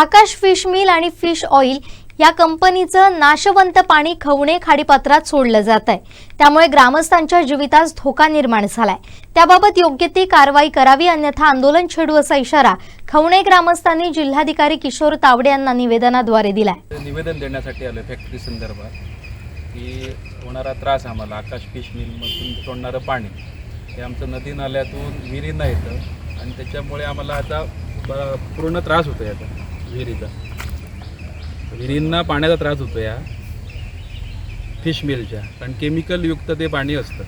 आकाश fish meal आणि fish oil या कंपनीचं नाशवंत पाणी खवणे खाडीपात्रात सोडलं जात आहे. त्यामुळे ग्रामस्थांच्या जीवितास धोका निर्माण झालाय. त्याबाबत योग्य ती कारवाई करावी अन्यथा आंदोलन छेडू असा इशारा खवणे ग्रामस्थांनी जिल्हाधिकारी किशोर तावडे यांना निवेदनाद्वारे दिलाय. निवेदन देण्यासाठी आलं फॅक्टरी संदर्भात की होणारा त्रास आम्हाला आकाश फिश मिलमधून सोडणारं पाणी हे आमचं नदी नाल्यातून विहिरींना येतं आणि त्याच्यामुळे आम्हाला आता पूर्ण त्रास होतो याचा विहिरीचा. विहिरींना पाण्याचा त्रास होतो या फिश मिलच्या. कारण केमिकलयुक्त ते पाणी असतं.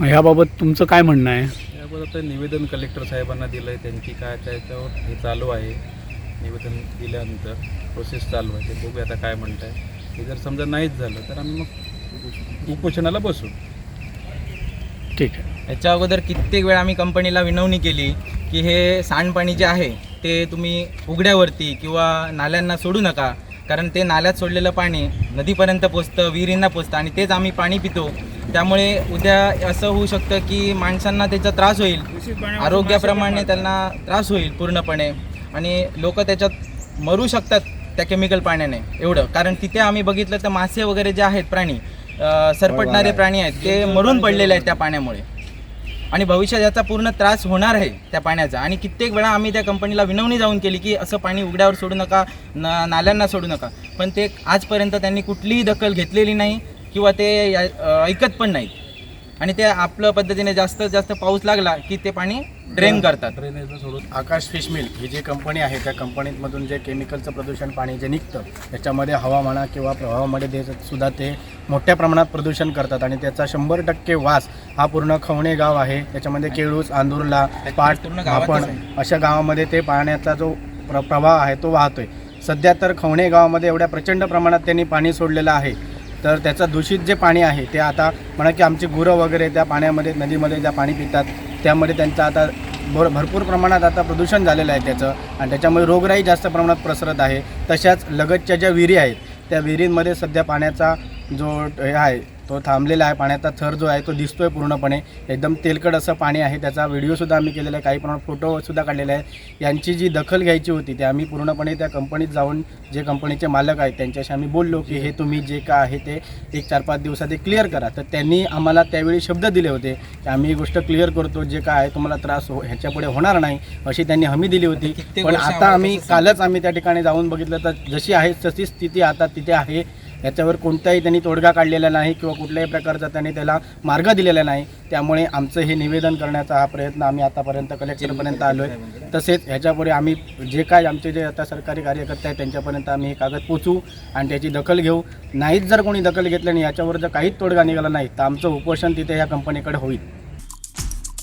मग ह्याबाबत तुमचं काय म्हणणं आहे? याबद्दल आता निवेदन कलेक्टर साहेबांना दिलं आहे त्यांची काय त्याच्यावर हे चालू आहे. निवेदन दिल्यानंतर प्रोसेस चालू आहे. ते बघूया आता काय म्हणत आहे हे जर समजा नाहीच झालं तर आम्ही मग उपोषणाला बसू. ठीक आहे. याच्या अगोदर कित्येक वेळा आम्ही कंपनीला विनवणी केली की हे सांडपाणी जे आहे ते तुम्ही उघड्यावरती किंवा नाल्यांना सोडू नका. कारण ते नाल्यात सोडलेलं पाणी नदीपर्यंत पोचतं विहिरींना पोचतं आणि तेच आम्ही पाणी पितो. त्यामुळे उद्या असं होऊ शकतं की माणसांना त्याचा त्रास होईल. आरोग्याप्रमाणे त्यांना त्रास होईल पूर्णपणे. आणि लोक त्याच्यात मरू शकतात त्या केमिकल पाण्याने एवढं. कारण तिथे आम्ही बघितलं तर मासे वगैरे जे आहेत प्राणी अं, सरपटणारे प्राणी आहेत ते मरून पडलेले आहेत त्या पाण्यामुळे. आणि भविष्यात याचा पूर्ण त्रास होणार आहे त्या पाण्याचा. आणि कित्येक वेळा आम्ही त्या कंपनीला विनवणी जाऊन केली की असं पाणी उघड्यावर सोडू नका न नाल्यांना सोडू नका. पण ते आजपर्यंत त्यांनी कुठलीही दखल घेतलेली नाही किंवा ते या- ऐकत पण नाहीत. आणि ते आपल्या पद्धतीने जास्त जास्त पाऊस लागला की ते पाणी ड्रेन करतात. ड्रेनेजला सोडून. आकाश फिश मिल ही जी कंपनी आहे त्या कंपनीमधून जे केमिकलचं प्रदूषण पाणी जे निघतं त्याच्यामध्ये हवा म्हणा किंवा प्रवाहामध्ये ते सुद्धा ते मोठ्या प्रमाणात प्रदूषण करतात आणि त्याचा शंभर टक्के वास हा पूर्ण खवणे गाव आहे. त्याच्यामध्ये केळूस आंदूरला पाट आपण. अशा गावामध्ये ते पाण्याचा जो प्र प्रवाह आहे तो वाहतोय. सध्या तर खवणे गावामध्ये एवढ्या प्रचंड प्रमाणात त्यांनी पाणी सोडलेलं आहे. तर त्याचं दूषित जे पाणी आहे ते आता म्हणा की आमची गुरं वगैरे त्या पाण्यामध्ये नदीमध्ये ज्या पाणी पितात त्यामध्ये त्यांचं आता भर भरपूर प्रमाणात आता प्रदूषण झालेलं आहे त्याचं आणि त्याच्यामुळे रोगराई जास्त प्रमाणात प्रसरत आहे. तशाच लगतच्या ज्या विहिरी आहेत त्या विहिरींमध्ये सध्या पाण्याचा जो हे आहे तो थांबलेला आहे. पाण्याचा थर जो आहे तो दिसतोय पूर्णपणे. एकदम तेलकट असं पाणी आहे. त्याचा व्हिडिओसुद्धा आम्ही केलेला आहे. काही प्रमाणात फोटोसुद्धा काढलेले आहे यांची जी दखल घ्यायची होती ते आम्ही पूर्णपणे त्या कंपनीत जाऊन जे कंपनीचे मालक आहेत त्यांच्याशी आम्ही बोललो की हे तुम्ही जे का आहे ते एक चार पाच दिवसात ते क्लिअर करा. तर त्यांनी आम्हाला त्यावेळी शब्द दिले होते की आम्ही ही गोष्ट क्लिअर करतो. जे काय आहे तुम्हाला त्रास हो ह्याच्यापुढे होणार नाही अशी त्यांनी हमी दिली होती. पण आता आम्ही कालच आम्ही त्या ठिकाणी जाऊन बघितलं तर जशी आहे तशी स्थिती आता तिथे आहे. याच्यावर कोणताही त्यांनी तोडगा काढलेला नाही किंवा कुठल्याही प्रकारचा त्यांनी त्याला मार्ग दिलेला नाही. त्यामुळे आमचं हे निवेदन करण्याचा हा प्रयत्न आम्ही आतापर्यंत कलेक्टरपर्यंत आलो आहे तसेच ह्याच्यापुढे आम्ही जे काय आमचे जे आता सरकारी कार्यकर्ते आहेत त्यांच्यापर्यंत आम्ही हे कागद पोचू आणि त्याची दखल घेऊ. नाहीच जर कोणी दखल घेतली आणि याच्यावर जर काहीच तोडगा निघाला नाही तर आमचं उपोषण तिथे या कंपनीकडे होईल.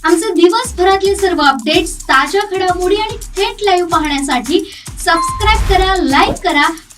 आमचे दिवसभरातले सर्व अपडेट्स ताज्या घडामोडी आणि थेट लाईव्ह पाहण्यासाठी सबस्क्राईब करा लाईक करा